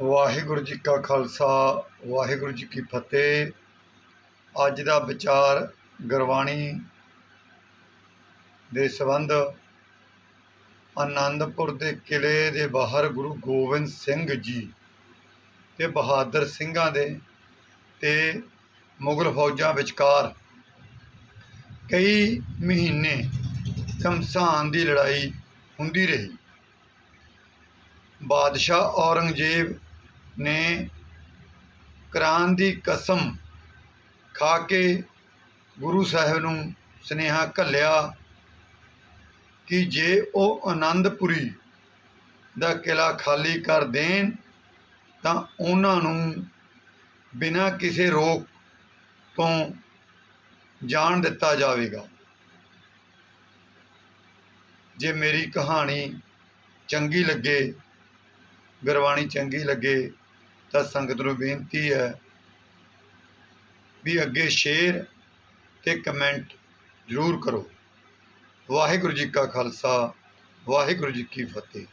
ਵਾਹਿਗੁਰੂ ਜੀ ਕਾ ਖਾਲਸਾ, ਵਾਹਿਗੁਰੂ ਜੀ ਕੀ ਫਤਿਹ। ਅੱਜ ਦਾ ਵਿਚਾਰ ਗੁਰਬਾਣੀ ਦੇ ਸੰਬੰਧ ਆਨੰਦਪੁਰ ਦੇ ਕਿਲੇ ਦੇ ਬਾਹਰ ਗੁਰੂ ਗੋਬਿੰਦ ਸਿੰਘ ਜੀ ਤੇ ਬਹਾਦਰ ਸਿੰਘਾਂ ਦੇ ਤੇ ਮੁਗਲ ਫੌਜਾਂ ਵਿਚਕਾਰ ਕਈ ਮਹੀਨੇ ਘਮਸਾਨ ਦੀ ਲੜਾਈ ਹੁੰਦੀ ਰਹੀ। ਬਾਦਸ਼ਾਹ ਔਰੰਗਜ਼ੇਬ ਨੇ ਕੁਰਾਨ ਦੀ ਕਸਮ ਖਾ ਕੇ ਗੁਰੂ ਸਾਹਿਬ ਨੂੰ ਸੁਨੇਹਾ ਘੱਲਿਆ ਕਿ ਜੇ ਉਹ ਆਨੰਦਪੁਰੀ ਦਾ ਕਿਲਾ ਖਾਲੀ ਕਰ ਦੇਣ, ਤਾਂ ਉਹਨਾਂ ਨੂੰ ਬਿਨਾਂ ਕਿਸੇ ਰੋਕ ਤੋਂ ਜਾਣ ਦਿੱਤਾ ਜਾਵੇਗਾ। ਜੇ ਮੇਰੀ ਕਹਾਣੀ ਚੰਗੀ ਲੱਗੇ, ਗੁਰਬਾਣੀ ਚੰਗੀ ਲੱਗੇ ਤਾਂ ਸੰਗਤ ਨੂੰ ਬੇਨਤੀ ਹੈ ਵੀ ਅੱਗੇ ਸ਼ੇਅਰ ਤੇ ਕਮੈਂਟ ਜ਼ਰੂਰ ਕਰੋ। ਵਾਹਿਗੁਰੂ ਜੀ ਕਾ ਖਾਲਸਾ, ਵਾਹਿਗੁਰੂ ਜੀ ਕੀ ਫਤਿਹ।